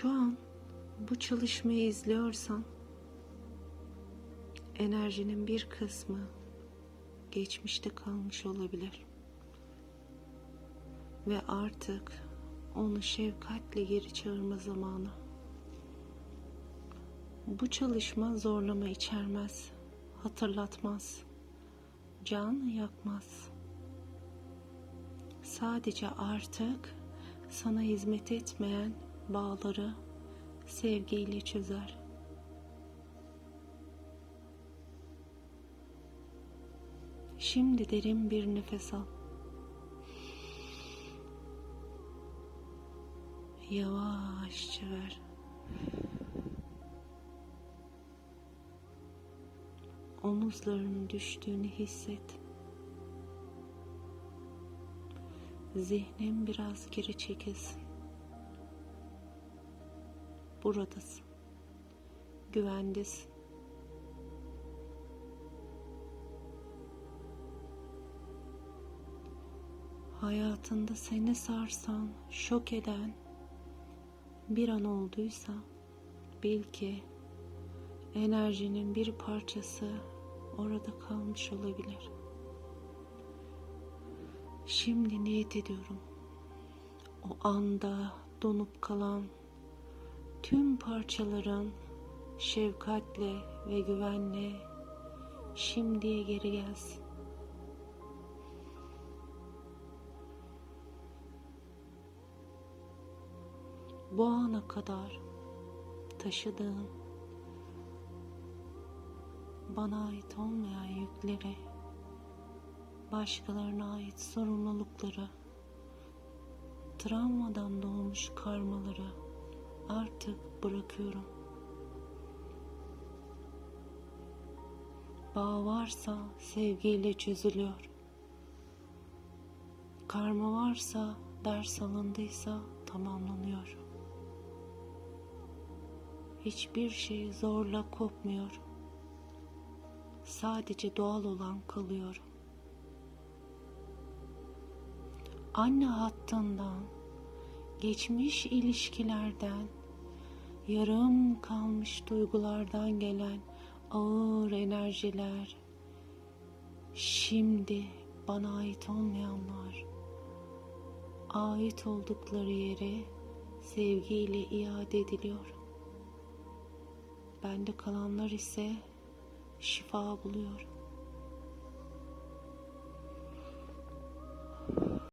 Şu an bu çalışmayı izliyorsan enerjinin bir kısmı geçmişte kalmış olabilir. Ve artık onu şefkatle geri çağırma zamanı. Bu çalışma zorlama içermez, hatırlatmaz, can yakmaz. Sadece artık sana hizmet etmeyen bağları sevgiyle çözer. Şimdi derin bir nefes al. Yavaşça ver. Omuzlarının düştüğünü hisset. Zihnin biraz geri çekilsin. Buradasın. Güvendesin. Hayatında seni sarsan, şok eden bir an olduysa bil ki enerjinin bir parçası orada kalmış olabilir. Şimdi niyet ediyorum. O anda donup kalan tüm parçaların şefkatle ve güvenle şimdiye geri gelsin. Bu ana kadar taşıdığım bana ait olmayan yükleri, başkalarına ait sorumlulukları, travmadan doğmuş karmaları artık bırakıyorum. Bağ varsa sevgiyle çözülüyor. Karma varsa, ders alındıysa tamamlanıyor. Hiçbir şey zorla kopmuyor. Sadece doğal olan kalıyor. Anne hattından, geçmiş ilişkilerden, yarım kalmış duygulardan gelen ağır enerjiler, şimdi bana ait olmayanlar, ait oldukları yere sevgiyle iade ediliyor. Bende kalanlar ise şifa buluyor.